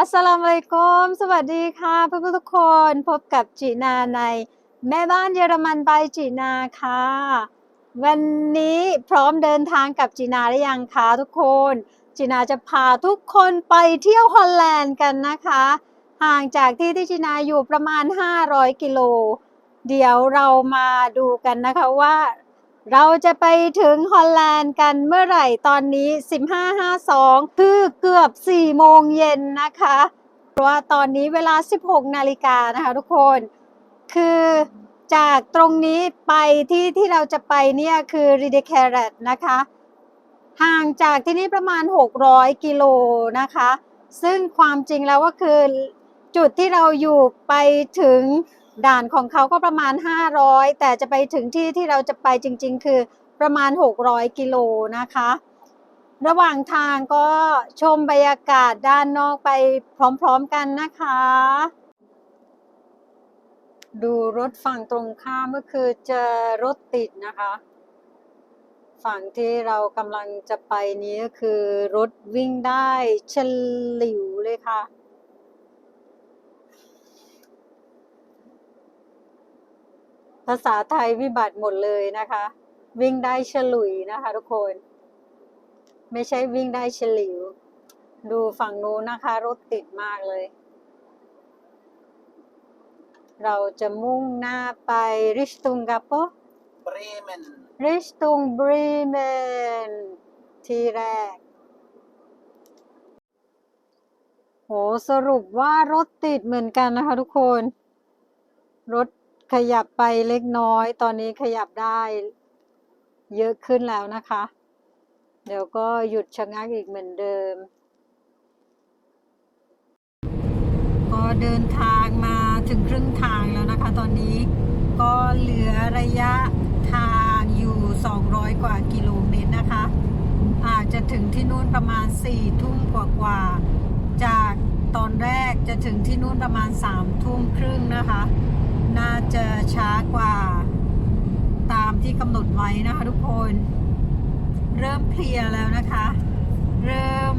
อัสสลามุอะลัยกุมสวัสดีค่ะเพื่อนๆทุกคนพบกับจีนาในแม่บ้านเยอรมันบายจีนาค่ะ วันนี้พร้อมเดินทางกับจีนาหรือยังคะทุกคนจีนาจะพาทุกคนไปเที่ยวฮอลแลนด์กันนะคะ ห่างจากที่ที่จีนาอยู่ประมาณ 500 กิโล เดี๋ยวเรามาดูกันนะคะว่า เราจะไปถึงฮอลแลนด์กันเมื่อไหร่ตอนนี้ 15.52 คือเกือบ 4 โมงเย็นนะคะเพราะว่าตอนนี้เวลา 16 นาฬิกานะคะทุกคน คือจากตรงนี้ไปที่ที่เราจะไปเนี่ยคือรีเด c คร t นะคะ ห่างจากที่นี่ประมาณ 600 กิโลนะคะ ซึ่งความจริงแล้วก็คือจุดที่เราอยู่ไปถึง ด่านของเขาก็ประมาณ 500 แต่จะไปถึงที่ที่เราจะไปจริง ๆ คือประมาณ 600 กิโลนะคะ ระหว่างทางก็ชมบรรยากาศด้านนอกไปพร้อมๆกันนะคะ ดูรถฝั่งตรงข้ามก็คือเจอรถติดนะคะ ฝั่งที่เรากำลังจะไปนี้ก็คือรถวิ่งได้เฉลิวเลยค่ะ ภาษาไทยวิบัติหมดเลยนะคะ วิ่งได้ฉลุยนะคะทุกคน ไม่ใช่วิ่งได้เฉลิว ดูฝั่งนู้นนะคะ รถติดมากเลย เราจะมุ่งหน้าไปริชตุงกาโป Bremen. ริชตุงบรีเมนที่แรกโหสรุปว่ารถติดเหมือนกันนะคะทุกคน รถ ขยับไปเล็กน้อย ตอนนี้ขยับได้เยอะขึ้นแล้วนะคะ เดี๋ยวก็หยุดชะงักอีกเหมือนเดิม ก็เดินทางมาถึงครึ่งทางแล้วนะคะ ตอนนี้ก็เหลือระยะทางอยู่ 200 กว่ากิโลเมตรนะคะ อาจจะถึงที่นู่นประมาณ 4 ทุ่มกว่าๆจากตอนแรกจะถึงที่นู่นประมาณ 3 ทุ่มครึ่งนะคะ น่าจะช้ากว่าตามที่กำหนดไว้นะคะทุกคน เริ่มเพลียแล้วนะคะ เริ่ม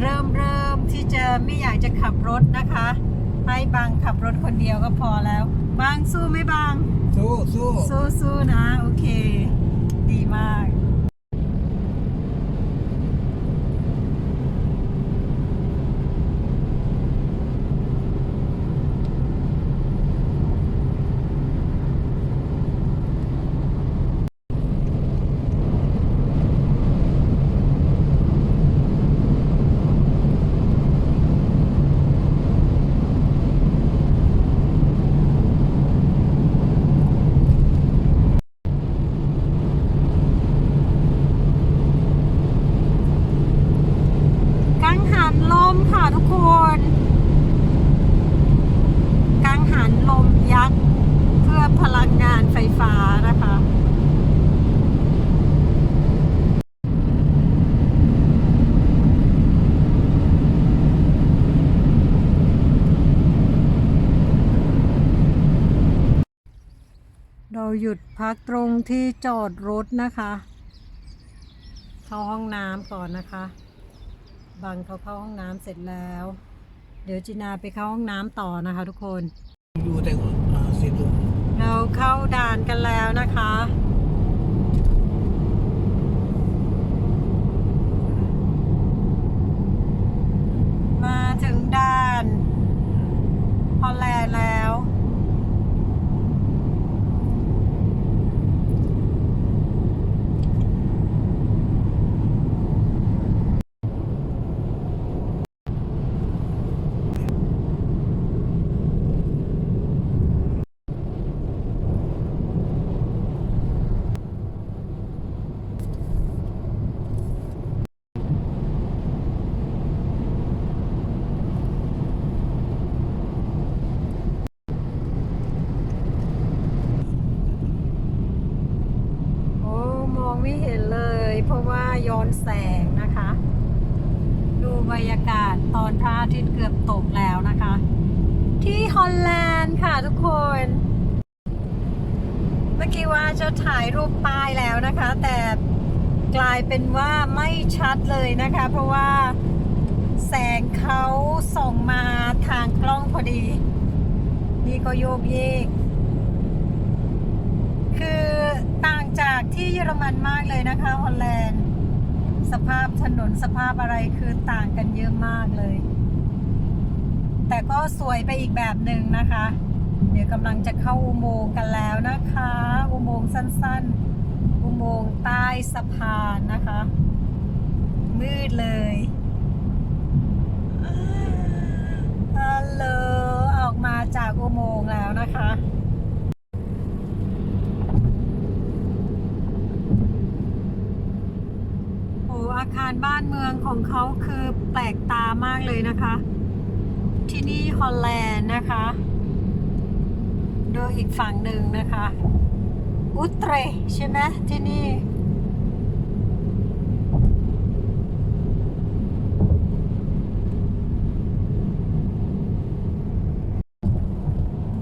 เริ่มเริ่มที่จะไม่อยากจะขับรถนะคะ ให้บางขับรถคนเดียวก็พอแล้ว บางสู้ไหม่บาง So, so. สู้สู้นะ โอเค ดีมากกังหันลมค่ะทุกคน กังหันลมยักษ์เพื่อพลังงานไฟฟ้านะคะ เราหยุด พักตรงที่จอดรถนะคะ เข้าห้องน้ำก่อนนะคะ บังเขาเข้าห้องน้ำเสร็จแล้ว เดี๋ยวจินาไปเข้าห้องน้ำต่อนะคะทุกคน Du tänker, ja, ser du. เราเข้าด่านกันแล้วนะคะ มาถึงด่านฮอลแลนด์แล้ว โอ้มองไม่เห็น เพราะว่าย้อนแสงนะคะ ดูบรรยากาศตอนพระอาทิตย์เกือบตกแล้วนะคะ ที่ฮอลแลนด์ค่ะทุกคน เมื่อกี้ว่าจะถ่ายรูปป้ายแล้วนะคะ แต่กลายเป็นว่าไม่ชัดเลยนะคะ เพราะว่าแสงเขาส่งมาทางกล้องพอดี นี่ก็โยกเยก คือต่าง จากที่เยอรมันมากเลยนะคะฮอลแลนด์ สภาพถนนสภาพอะไรคือต่างกันเยอะมากเลย แต่ก็สวยไปอีกแบบหนึ่งนะคะ เดี๋ยวกำลังจะเข้าอุโมงค์กันแล้วนะคะ อุโมงค์สั้นๆ อุโมงค์ใต้สะพานนะคะ มืดเลยฮัลโหลออกมาจากอุโมงค์แล้วนะคะ โอาคารบ้านเมืองของเขาคือแปลกตามากเลยนะคะ ที่นี่ฮอลแลนด์นะคะโดยอีกฝั่งหนึ่งนะคะ อุตเรห์ใช่ไหมที่นี่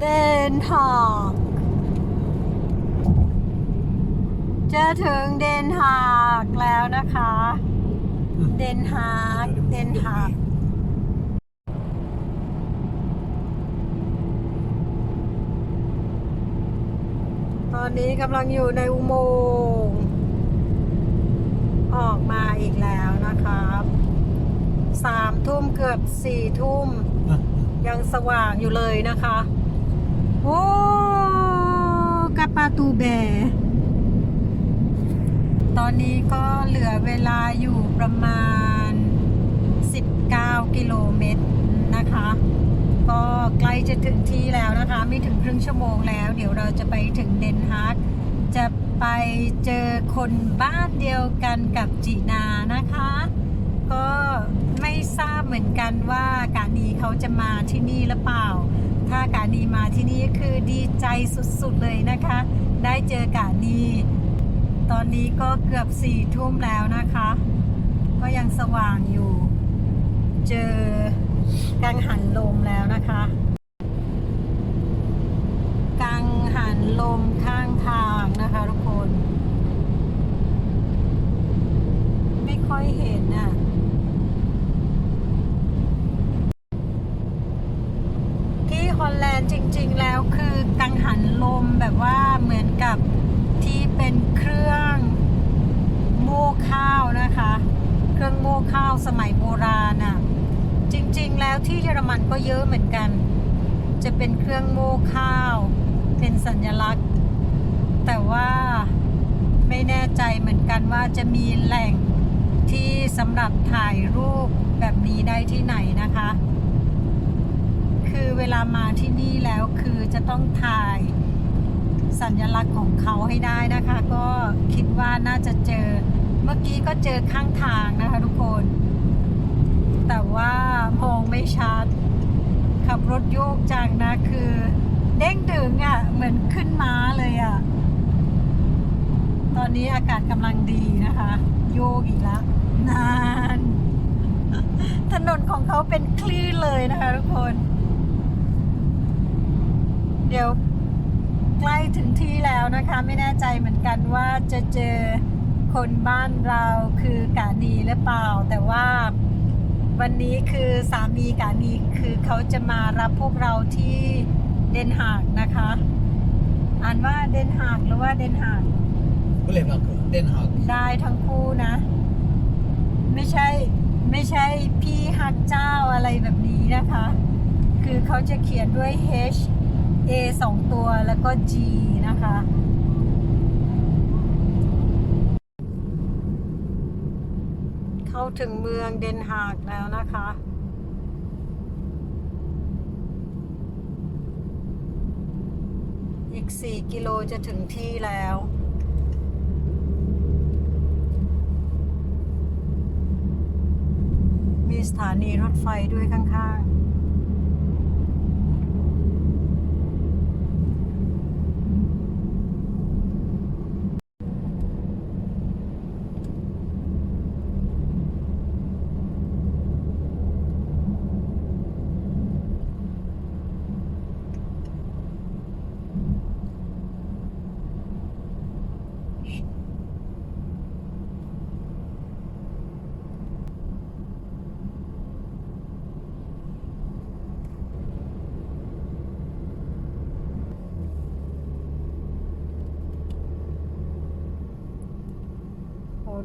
เดนฮากจะถึงเดนฮากแล้วนะคะ เดนฮากเดนฮากตอนนี้กำลังอยู่ในอุโมงค์ออกมาอีกแล้วนะครับสามทุ่มเกือบสี่ทุ่ม ยังสว่างอยู่เลยนะคะ โอ้กาปาตูแบต อนนี้ก็เหลือเวลาอยู่ประมาณ 19 กิโลเมตรนะคะ ก็ใกล้จะถึงที่แล้วนะคะ ไม่ถึงครึ่งชั่วโมงแล้ว เดี๋ยวเราจะไปถึงเดนฮากจะไปเจอคนบ้านเดียวกันกับจีนานะคะ ก็ไม่ทราบเหมือนกันว่ากานีเขาจะมาที่นี่หรือเปล่า ถ้ากานีมาที่นี่คือดีใจสุดๆเลยนะคะ ได้เจอกานี ตอนนี้ก็เกือบสี่ทุ่มแล้วนะคะ ก็ยังสว่างอยู่ เจอกังหันลมแล้วนะคะ กังหันลมข้างทางนะคะทุกคน ไม่ค่อยเห็นอะ ที่ฮอลแลนด์จริง ๆ แล้วคือกังหันลมแบบว่าเหมือนกับที่เป็นเครื่องโม่ข้าวนะคะ เครื่องโม่ข้าวสมัยโบราณอะ จริง ๆ แล้วที่เยอรมันก็เยอะเหมือนกัน จะเป็นเครื่องโม่ข้าว เป็นสัญลักษณ์ แต่ว่าไม่แน่ใจเหมือนกันว่าจะมีแหล่งที่สำหรับถ่ายรูปแบบนี้ได้ที่ไหนนะคะ คือเวลามาที่นี่แล้วคือจะต้องถ่ายสัญลักษณ์ของเขาให้ได้นะคะ ก็คิดว่าน่าจะเจอเมื่อกี้ก็เจอข้างทางนะคะทุกคน แต่ว่ามองไม่ชัด ขับรถโยกจังนะคือ เด้งดึงอะ่ะ เหมือนขึ้นม้าเลยอะ่ะ ตอนนี้อากาศกำลังดีนะคะ โยกอีกแล้วนาน ถนนของเขาเป็นคลื่นเลยนะคะทุกคน เดี๋ยวใกล้ถึงที่แล้วนะคะ ไม่แน่ใจเหมือนกันว่าจะเจอคนบ้านเราคือกานีหรือเปล่า แต่ว่า วันนี้คือสามีกานีคือเขาจะมารับพวกเราที่เดนฮากนะคะ อ่านว่าเดนฮากหรือว่าเดนฮากก็เลยมาเดนฮากได้ทั้งคู่นะ ไม่ใช่ไม่ใช่พี่ฮักเจ้าอะไรแบบนี้นะคะ คือเขาจะเขียนด้วย H A สองตัวแล้วก็ G นะคะ เข้าถึงเมืองเดนฮากแล้วนะคะ อีก 4 กิโลจะถึงที่แล้วมีสถานีรถไฟด้วยข้างๆ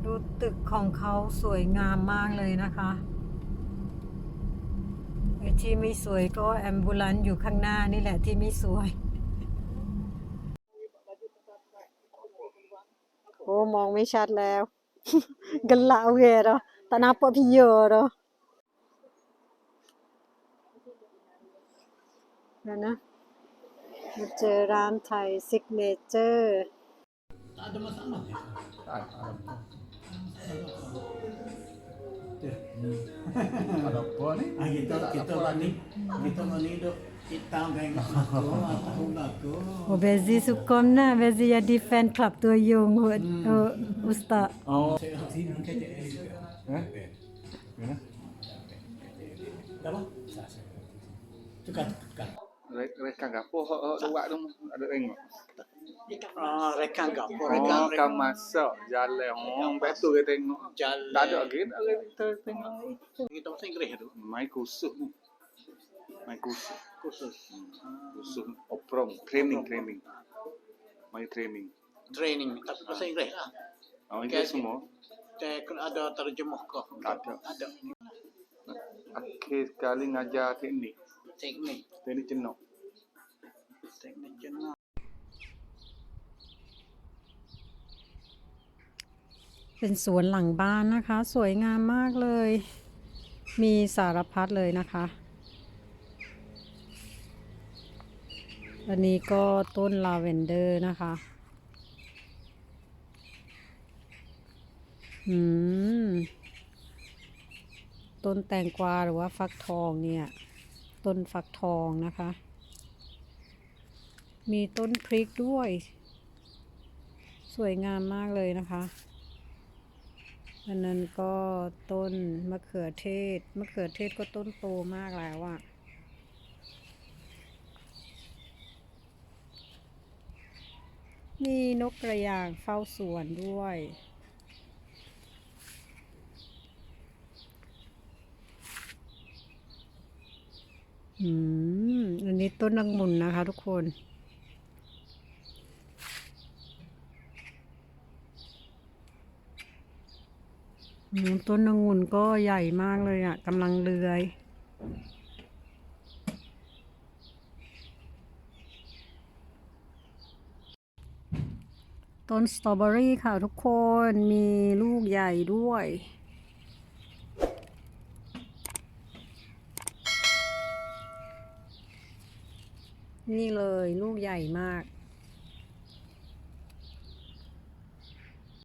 ดูตึกของเขาสวยงามมากเลยนะคะที่ไม่สวยก็แอมบูลันอยู่ข้างหน้านี่แหละที่ไม่สวย โอ้มองไม่ชัดแล้วกันละโอเคเหรอตนาปพี่เยอรอแล้วนะมาเจอร้านไทยซิกเนเจอร์ Tak ada masalah ya. Ada apa ni? Ah, kita Tak ada kita apa ni kita ni duk kita kan aku tahu aku. โอเบซีสุกมนะเบซียาดีแฟนคลับตัวยงหัวเอออุสตา Oh. Sini kecek. Eh? Mana? Apa? Tukar tukar. Rekan gapo hok hok luak tu ada tengok. Ah, rekan gapo Oh, rekan kan masak jalan. Oh, betul ke tengok. jalan. Tak ada lagi, tak ada kita tengok. Kita bahasa Inggeris tu. Mai khusus ni. Mai khusus. Khusus. Khusus oprom, training, training. Mai training. Training tapi bahasa Inggeris lah. Oh, ini semua. Kena ada terjemah ke? Tak ada. Ada. Akhir sekali ngajar teknik. Teknik. Teknik jenok. Teknik jenah. เป็นสวนหลังบ้านนะคะ สวยงามมากเลย มีสารพัดเลยนะคะอันนี้ก็ต้นลาเวนเดอร์นะคะ อืม ต้นแตงกวาหรือว่าฟักทองเนี่ย ต้นฟักทองนะคะ มีต้นพริกด้วย สวยงามมากเลยนะคะ อันนั้นก็ต้นมะเขือเทศ มะเขือเทศก็ต้นโตมากแล้วอะมีนกกระยางเฝ้าสวนด้วย อืม อันนี้ต้นองุ่นนะคะทุกคน ต้นองุ่นก็ใหญ่มากเลยอะกำลังเลื้อยต้นสตรอเบอรี่ค่ะทุกคนมีลูกใหญ่ด้วย นี่เลยลูกใหญ่มาก